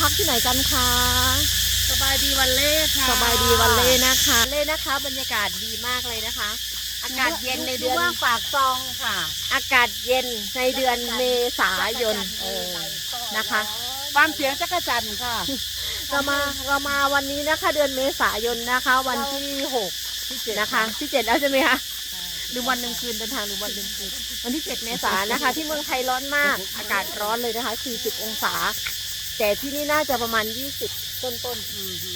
พักที่ไหนกันคะสบายดีวันเล่ค่ะสบายดีวันเล่นะคะเล่นะคะ บรรยากาศดีมากเลยนะคะ อากาศเย็นในเดือนว่าปากซองค่ะ อากาศเย็นในเดือนเมษายนเออนะคะฟังเสียงจักรจันทร์ค่ะ เรามาเรามาวันนี้นะคะ เดือนเมษายนนะคะ วันที่หกที่เจ็ดนะคะที่เจ็ดแล้วใช่ไหมคะลืมวันลืมคืนเดินทางลืมวันลืมคืนวันที่เจ็ดเมษายนนะคะ ที่เมืองไทยร้อนมากอากาศร้อนเลยนะคะ 40 องศา แต่ที่นี่น่าจะประมาณ20ต้นต้นๆอือฮึ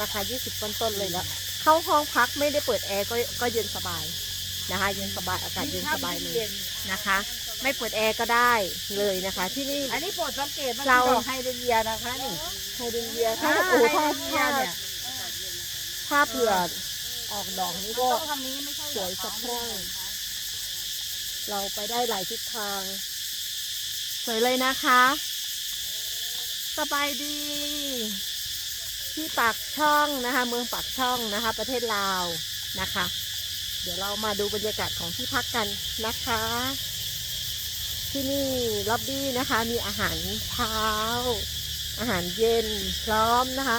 นะคะ20ต้นต้นๆเลยแล้วเข้าห้องพักไม่ได้เปิดแอร์ก็ก็เย็นสบายนะคะเย็นสบายอากาศเย็นสบายเลยนะคะ ไม่เปิดแอร์ก็ได้เลยนะคะ ที่นี่ อันนี้โปรดสังเกตมันเราดอกไฮเดรนเยียนะคะนี่ไฮเดรนเยียถ้าอ่าโอ้ถ้าไฮเดรนเยียถ้าเนี่ยถ้าเผื่อออกดอกนี้ก็ต้องทำนี้ไม่ใช่สวยสะพรั่งเราไปได้หลายทิศทาง สวยเลยนะคะ สบายดี ที่ปากช่องนะคะ เมืองปากช่องนะคะ ประเทศลาวนะคะ เดี๋ยวเรามาดูบรรยากาศของที่พักกันนะคะ ที่นี่ล็อบบี้นะคะ มีอาหารเช้า อาหารเย็นพร้อมนะคะ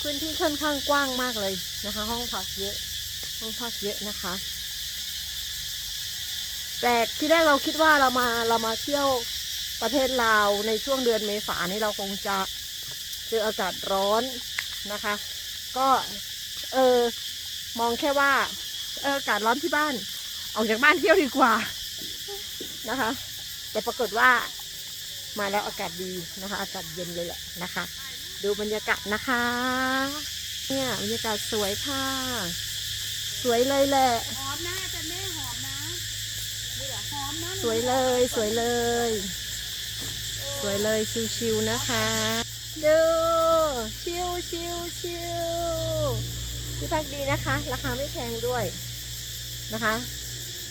พื้นที่ค่อนข้างกว้างมากเลยนะคะ ห้องพักเยอะ ห้องพักเยอะนะคะแต่ที่แรกเราคิดว่าเรามาเรามาเที่ยว ประเทศลาวในช่วงเดือนเมษานี่เราคงจะเจออากาศร้อนนะคะ ก็เออมองแค่ว่าเอออากาศร้อนที่บ้าน ออกจากบ้านเที่ยวดีกว่านะคะ แต่ปรากฏว่ามาแล้วอากาศดีนะคะ อากาศเย็นเลยแหละนะคะ ดูบรรยากาศนะคะ เนี่ยบรรยากาศสวยค่ะ สวยเลยแหละหอมนะแต่แม่หอมนะนี่แหละหอมนะสวยเลยสวยเลยส วยเลยชิวๆนะคะดูชิวชิวชิวที่พักดีนะคะ ราคาไม่แพงด้วยนะคะ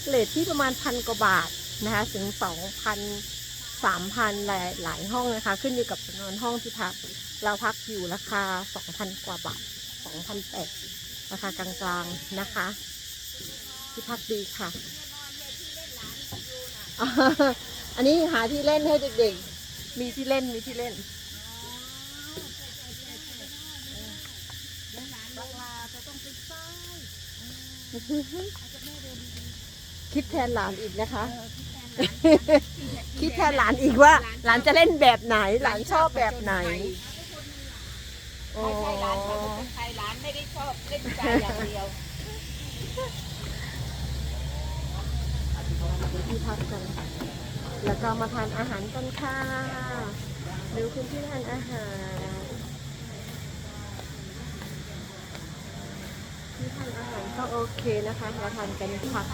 เลทที่ประมาณพันกว่าบาทนะคะถึงสองพันสามพันหลายหลายห้องนะคะ ขึ้นอยู่กับจำนวนห้องที่พัก เราพักอยู่ราคาสองพันกว่าบาทสองพันแปดราคากลางๆนะคะ ที่พักดีค่ะ อันนี้หาที่เล่นให้เด็กๆ มีที่เล่นมีที่เล่นราคาจะต้องเป็นไส้คิดแทนหลานอีกนะคะ คิดแทนหลานอีกว่า หลานจะเล่นแบบไหน หลานชอบแบบไหนโอ้ไม่ใช่ร้านเขาเป็นไทยร้านไม่ได้ชอบเล่นใจอย่างเดียวที่พักกัน แล้วก็มาทานอาหารกันค่ะดูคุณที่ทานอาหารที่ทานอาหารก็โอเคนะคะ เราทานกันพัก